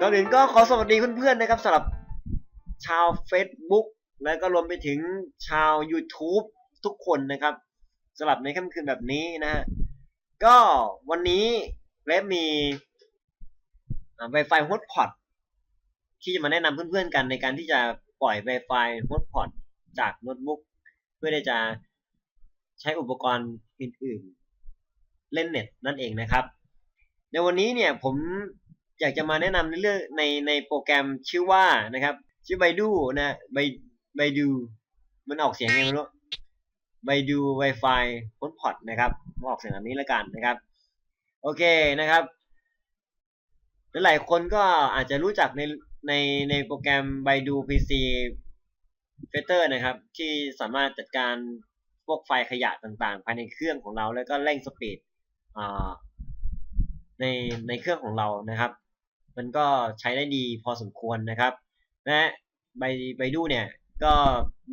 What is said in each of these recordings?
ก่อนอื่นก็ขอสวัสดีเพื่อนๆนะครับสำหรับชาว Facebook และก็รวมไปถึงชาว YouTube ทุกคนนะครับสำหรับในค่ำคืนแบบนี้นะฮะก็วันนี้เล็บมีไวไฟฮอตพอตที่จะมาแนะนำเพื่อนๆกันในการที่จะปล่อย Wi-Fi ฮอตพอตจากโน้ตบุ๊กเพื่อที่จะใช้อุปกรณ์อื่นๆ เล่นเน็ตนั่นเองนะครับ ในวันนี้เนี่ยผม อยากจะมาแนะนำในเรื่องในในโปรแกรมชื่อว่านะครับ ชื่อ Baidu นะไบไบดูมันออกเสียงยังไงไม่รู้ Baidu Wi-Fi Hotspot นะครับออกเสียงแบบนี้แล้วกันนะครับ โอเคนะครับหลายคนก็อาจจะรู้จักในในในโปรแกรม Baidu PC Filter นะครับ ที่สามารถจัดการพวกไฟล์ขยะต่างๆ ภายในเครื่องของเราแล้วก็เร่งสปีดในในเครื่องของเรานะครับ มันก็ใช้ได้ดีพอสมควรนะครับ และไบไบดูเนี่ยก็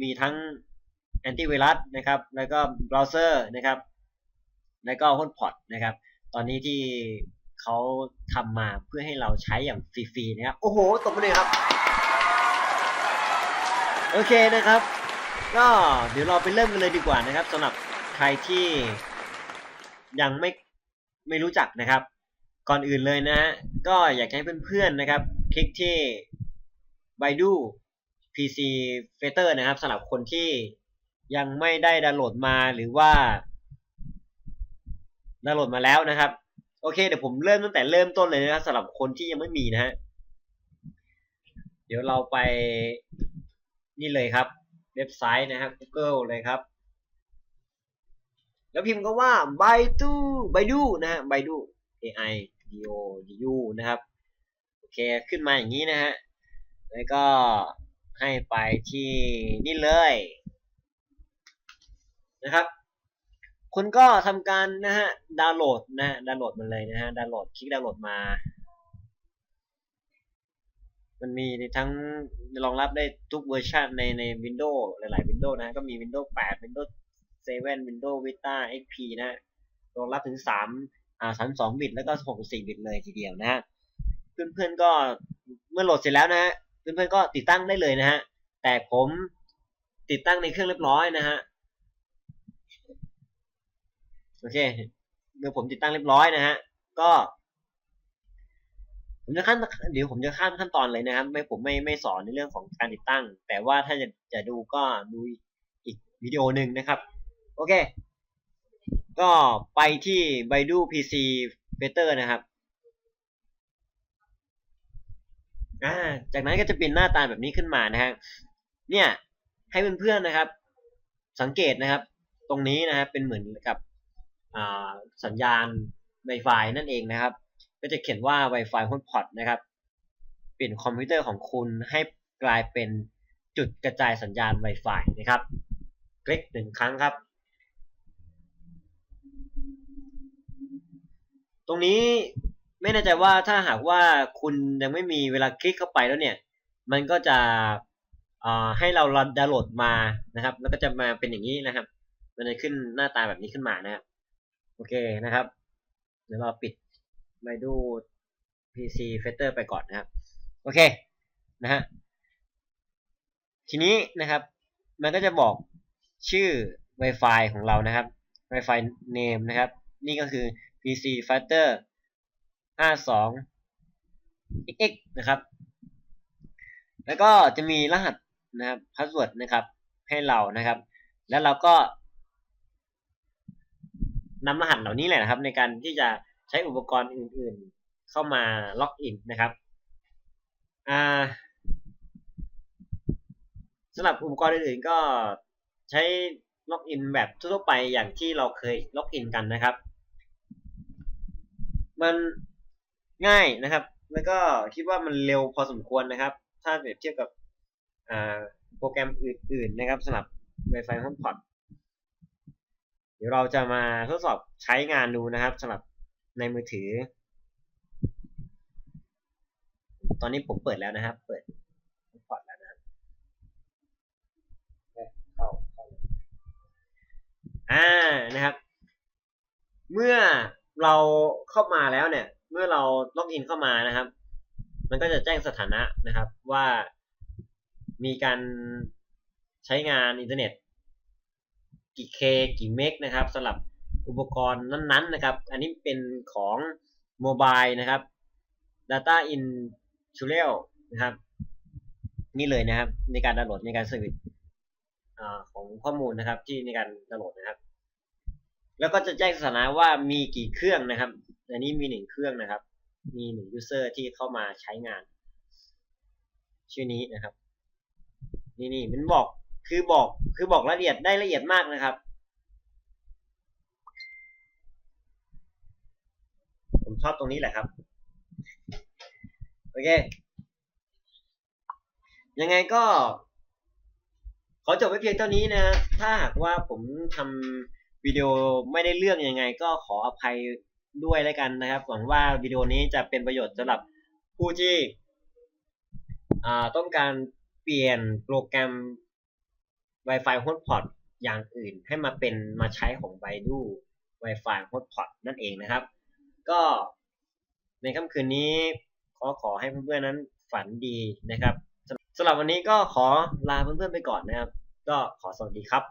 มีทั้งแอนตี้ไวรัสนะครับ แล้วก็เบราว์เซอร์นะครับ แล้วก็ฮอตพอตนะครับ ตอนนี้ที่เขาทำมาเพื่อให้เราใช้อย่างฟรีๆนะครับ โอ้โห ตบมือเลยครับ โอเคนะครับ ก็เดี๋ยวเราไปเริ่มกันเลยดีกว่านะครับสำหรับใครที่ยังไม่ไม่รู้จักนะครับ ก่อนอื่นเลยนะฮะ ก็อยากให้เพื่อนๆนะครับ คลิกที่ Baidu PC Fighter นะครับสำหรับคนที่ยังไม่ได้ดาวน์โหลดมาหรือว่าดาวน์โหลดมาแล้วนะครับ โอเค เดี๋ยวผมเริ่มตั้งแต่เริ่มต้นเลยนะครับสำหรับคนที่ยังไม่มีนะฮะเดี๋ยวเราไปนี่เลยครับ เว็บไซต์นะครับ Google เลยครับ แล้วพิมพ์ก็ว่า Baidu Baidu นะฮะ Baidu AI D O D U นะครับ โอเค ขึ้นมาอย่างนี้นะฮะ แล้วก็ให้ไปที่นี่เลยนะครับ คุณก็ทำการนะฮะ ดาวน์โหลดนะฮะ ดาวน์โหลดมันเลยนะฮะ ดาวน์โหลด คลิกดาวน์โหลดมา มันมีทั้งรองรับได้ทุกเวอร์ชันในใน Windows หลาย ๆ Windows นะฮะก็มี Windows 8 Windows 7 Windows Vista XP นะรองรับถึง 3 อ่า32บิตแล้วก็64บิตเลยทีเดียวนะฮะเพื่อนๆก็เมื่อโหลดเสร็จแล้วนะฮะเพื่อนๆก็ติดตั้งได้เลยนะฮะแต่ผมติดตั้งในเครื่องเรียบร้อยนะฮะโอเคเมื่อผมติดตั้งเรียบร้อยนะฮะก็ผมจะขั้นเดี๋ยวผมจะข้ามขั้นตอนเลยนะครับไม่ผมไม่ไม่สอนในเรื่องของการติดตั้ง แต่ว่าถ้าจะจะดูก็ดูอีกวิดีโอหนึ่งนะครับ โอเค ก็ไปที่ Baidu PC Fighter นะครับ อ่า จากนั้นก็จะเป็นหน้าตาแบบนี้ขึ้นมานะฮะ เนี่ย ให้เพื่อนๆนะครับ สังเกตนะครับ ตรงนี้นะครับเป็นเหมือนกับสัญญาณ Wi-Fi นั่นเองนะครับ ก็จะเขียนว่า Wi-Fi Hotspot นะครับ เปลี่ยนคอมพิวเตอร์ของคุณให้กลายเป็นจุดกระจายสัญญาณ Wi-Fi นะครับ คลิกหนึ่งครั้งครับ ตรงนี้ไม่แน่ใจว่าถ้าหากว่าคุณยังไม่มีเวลาคลิกเข้าไปแล้วเนี่ย มันก็จะให้เราดาวน์โหลดมานะครับ แล้วก็จะมาเป็นอย่างนี้นะครับ มันจะขึ้นหน้าตาแบบนี้ขึ้นมานะครับ โอเคนะครับ เดี๋ยวเราปิด Baidu PC Fighter ไปก่อนนะครับ โอเคนะฮะทีนี้นะครับ มันก็จะบอกชื่อ Wi-Fi ของเรานะครับ Wi-Fi name นะครับ นี่ก็คือ PC Fighter 52 xx นะครับ แล้วก็จะมีรหัสนะครับ password นะครับ ให้เรานะครับ แล้วเราก็นำรหัสเหล่านี้แหละนะครับ ในการที่จะใช้อุปกรณ์อื่น ๆ เข้ามาล็อกอินนะครับอ่าสำหรับอุปกรณ์อื่นๆก็ใช้ ล็อกอินแบบทั่วไปอย่างที่เราเคยล็อกอินกันนะครับ มันง่ายนะครับ แล้วก็คิดว่ามันเร็วพอสมควรนะครับ ถ้าเปรียบเทียบกับโปรแกรมอื่น ๆ นะครับสำหรับ Wi-Fi HomePod เดี๋ยวเราจะมาทดสอบใช้งานดูนะครับสำหรับในมือถือ ตอนนี้ผมเปิดแล้วนะครับ เปิด HomePod แล้วนะครับเข้าเข้า อ่านะครับ เมื่อเราเข้ามาแล้วเนี่ย เมื่อเราล็อกอินเข้ามานะครับ มันก็จะแจ้งสถานะนะครับ ว่ามีการใช้งานอินเทอร์เน็ต กี่เคกี่เมกนะครับสำหรับอุปกรณ์นั้นๆนะครับ อันนี้เป็นของโมบายนะครับ Data in t u r i a l นะครับ นี่เลยนะครับ ในการดาวน์โหลดในการเซอร์วิสของข้อมูลนะครับ ที่ในการดาวน์โหลดนะครับ แล้วก็จะแจ้งสถานะว่ามีกี่เครื่องนะครับ อันนี้มีหนึ่งเครื่องนะครับ มีหนึ่งยูเซอร์ที่เข้ามาใช้งาน ชื่อนี้นะครับ นี่นี่มันบอกคือบอกคือบอกรายละเอียดได้ละเอียดมากนะครับ ผมชอบตรงนี้แหละครับ โอเค ยังไงก็ ขอจบไว้เพียงเท่านี้นะ ถ้าหากว่าผมทำ วิดีโอไม่ได้เรื่องยังไง ก็ขออภัยด้วยแล้วกันนะครับหวังว่าวิดีโอนี้จะเป็นประโยชน์สำหรับผู้ที่ต้องการเปลี่ยนโปรแกรม Wi-Fi Hotspot อย่างอื่นให้มาเป็นมาใช้ของ Baidu Wi-Fi Hotspot นั่นเองนะครับ ก็ในค่ำคืนนี้ขอขอให้เพื่อนๆนั้นฝันดีนะครับสำหรับวันนี้ก็ขอลาเพื่อนๆไปก่อนนะครับ ก็ขอสวัสดีครับ